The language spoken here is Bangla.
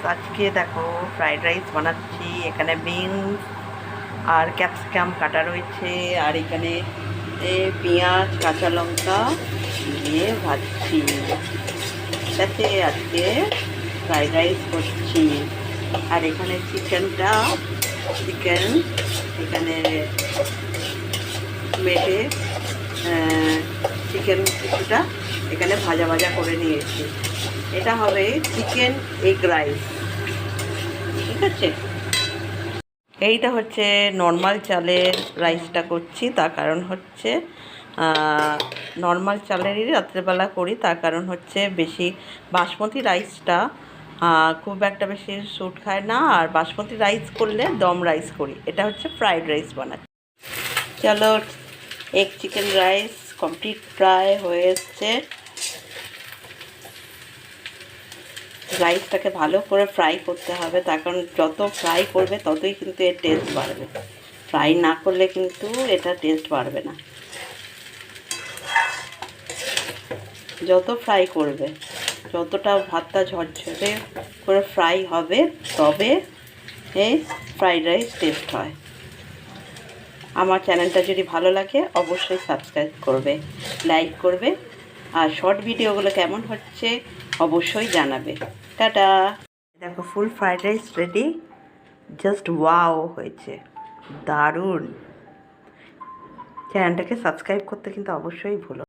ফ্রেন্ডস আজকে দেখো ফ্রাইড রাইস বানাচ্ছি, এখানে বিনস আর ক্যাপসিকাম কাটা রয়েছে, আর এখানে পেঁয়াজ, কাঁচা লঙ্কা দিয়ে ভাজছি। সাথে আজকে ফ্রাইড রাইস করছি। আর এখানে চিকেনটা চিকেন এখানে মেটে চিকেন কিছুটা এখানে ভাজা ভাজা করে নিয়েছি। এটা হবে চিকেন এগ রাইস। ঠিক আছে? এইটা হচ্ছে নর্মাল চালের রাইসটা করছি, তার কারণ হচ্ছে নর্মাল চালেরই রাত্রেবেলা করি, তার কারণ হচ্ছে বেশি বাসমতি রাইসটা খুব একটা বেশি স্যুট খায় না, আর বাসমতি রাইস করলে দম রাইস করি। এটা হচ্ছে ফ্রাইড রাইস বানাচ্ছি। চলো, এগ চিকেন রাইস কমপ্লিট প্রায় হয়ে এসছে। রাইসটাকে ভালো করে ফ্রাই করতে হবে, তার কারণ যত ফ্রাই করবে ততই কিন্তু এর টেস্ট বাড়বে। ফ্রাই না করলে কিন্তু এটা টেস্ট বাড়বে না। যত ফ্রাই করবে, যতটা ভাতটা ঝরঝরে করে ফ্রাই হবে, তবে এই ফ্রাইড রাইস টেস্ট হয়। আমার চ্যানেলটা যদি ভালো লাগে, অবশ্যই সাবস্ক্রাইব করবে লাইক করবে আর শর্ট ভিডিওগুলো কেমন হচ্ছে অবশ্যই জানাবে। টাটা। দেখো full fried rice ready just wow হয়েছে। দারুণ। চ্যানেলটাকে সাবস্ক্রাইব করতে কিন্তু অবশ্যই ভুলো